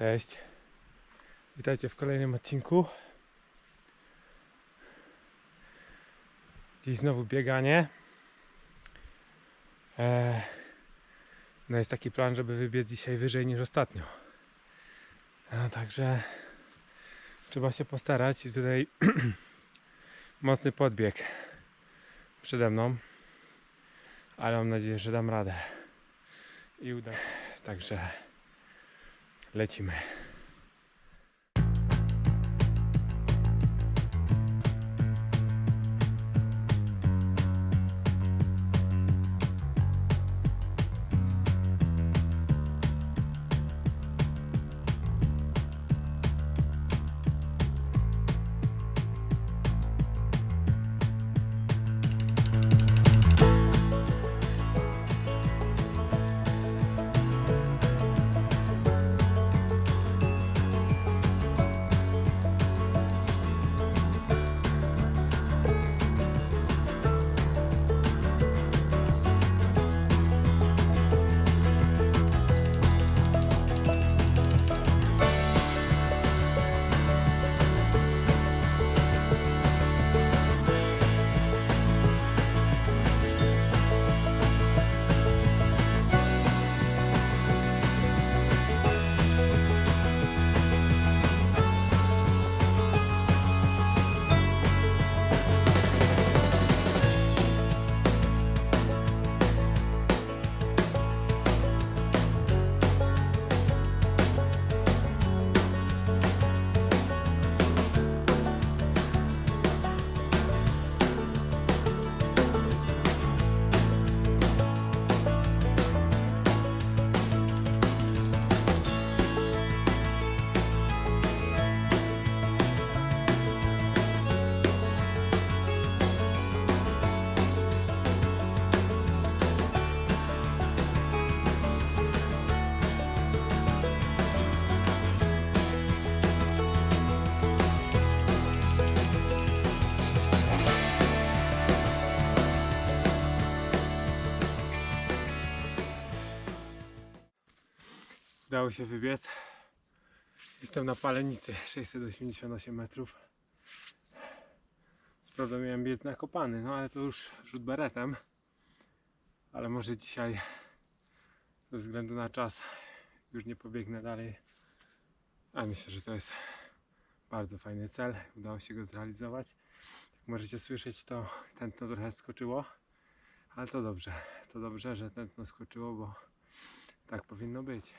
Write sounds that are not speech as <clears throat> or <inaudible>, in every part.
Cześć. Witajcie w kolejnym odcinku. Dziś znowu bieganie. Eee, no jest taki plan, żeby wybiec dzisiaj wyżej niż ostatnio. No, także trzeba się postarać i tutaj <clears throat> mocny podbieg przede mną. Ale mam nadzieję, że dam radę. I uda. Także lecimy. Udało się wybiec. Jestem na palenicy 688 metrów. Co prawda miałem biec nakopany, no ale to już rzut beretem. Ale może dzisiaj ze względu na czas już nie pobiegnę dalej. A myślę, że to jest bardzo fajny cel. Udało się go zrealizować. Jak możecie słyszeć, to tętno trochę skoczyło. Ale to dobrze. To dobrze, że tętno skoczyło, bo tak powinno być.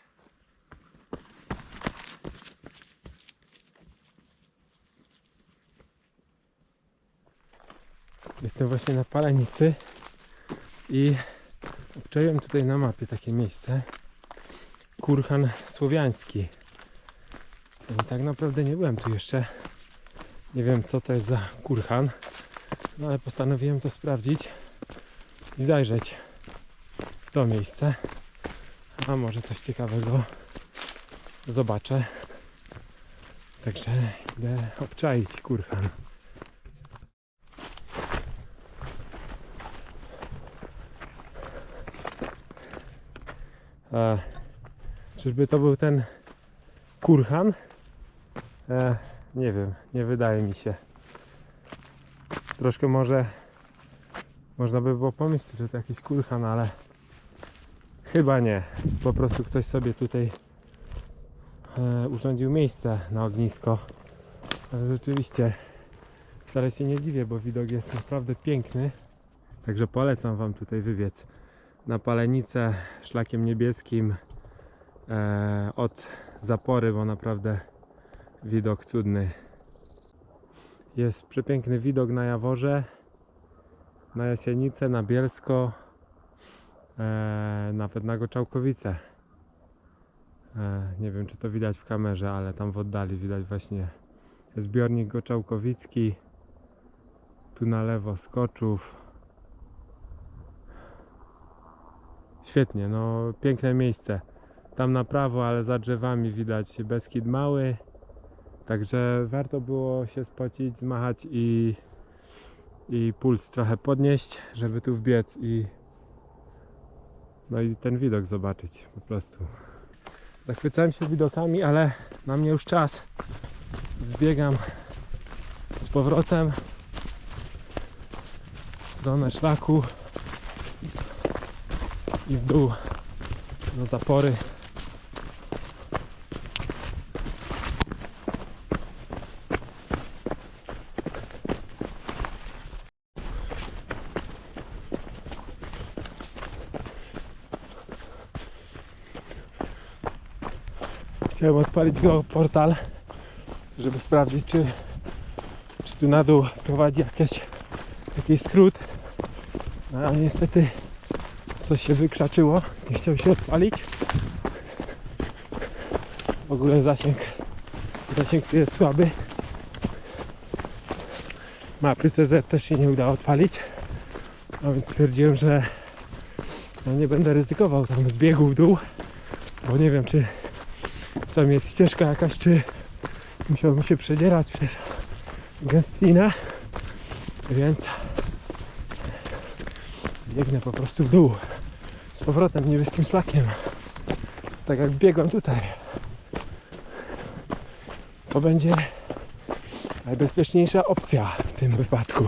Jestem właśnie na Palenicy i obczaiłem tutaj na mapie takie miejsce. Kurhan Słowiański. I tak naprawdę nie byłem tu jeszcze. Nie wiem co to jest za kurhan, no ale postanowiłem to sprawdzić i zajrzeć w to miejsce. A może coś ciekawego zobaczę. Także idę obczaić kurhan. E, czyżby to był ten kurhan? E, nie wiem, nie wydaje mi się. Troszkę może można by było pomyśleć, że to jakiś kurhan, ale chyba nie. Po prostu ktoś sobie tutaj e, urządził miejsce na ognisko. Ale rzeczywiście wcale się nie dziwię, bo widok jest naprawdę piękny. Także polecam Wam tutaj wybiec na palenicę szlakiem niebieskim e, od zapory, bo naprawdę widok cudny. Jest przepiękny widok na Jaworze, na Jasienicę, na Bielsko, e, nawet na Goczałkowice. E, nie wiem, czy to widać w kamerze, ale tam w oddali widać właśnie zbiornik Goczałkowicki. Tu na lewo Skoczów. Świetnie, no piękne miejsce. Tam na prawo, ale za drzewami widać Beskid Mały. Także warto było się spocić, zmachać i, i puls trochę podnieść, żeby tu wbiec i no i ten widok zobaczyć po prostu. Zachwycałem się widokami, ale na mnie już czas. Zbiegam z powrotem w stronę szlaku i w dół do zapory. Chciałem odpalić go portal, żeby sprawdzić, czy, czy tu na dół prowadzi jakieś, jakiś skrót. No, ale niestety coś się wykrzaczyło, nie chciał się odpalić. W ogóle zasięg, zasięg tu jest słaby. Mapy CZ też się nie udało odpalić. A więc stwierdziłem, że ja nie będę ryzykował tam zbiegu w dół, bo nie wiem, czy tam jest ścieżka jakaś, czy musiałbym się przedzierać przez gęstwinę, więc biegnę po prostu w dół z powrotem niebieskim szlakiem. Tak jak biegłem tutaj. To będzie najbezpieczniejsza opcja w tym wypadku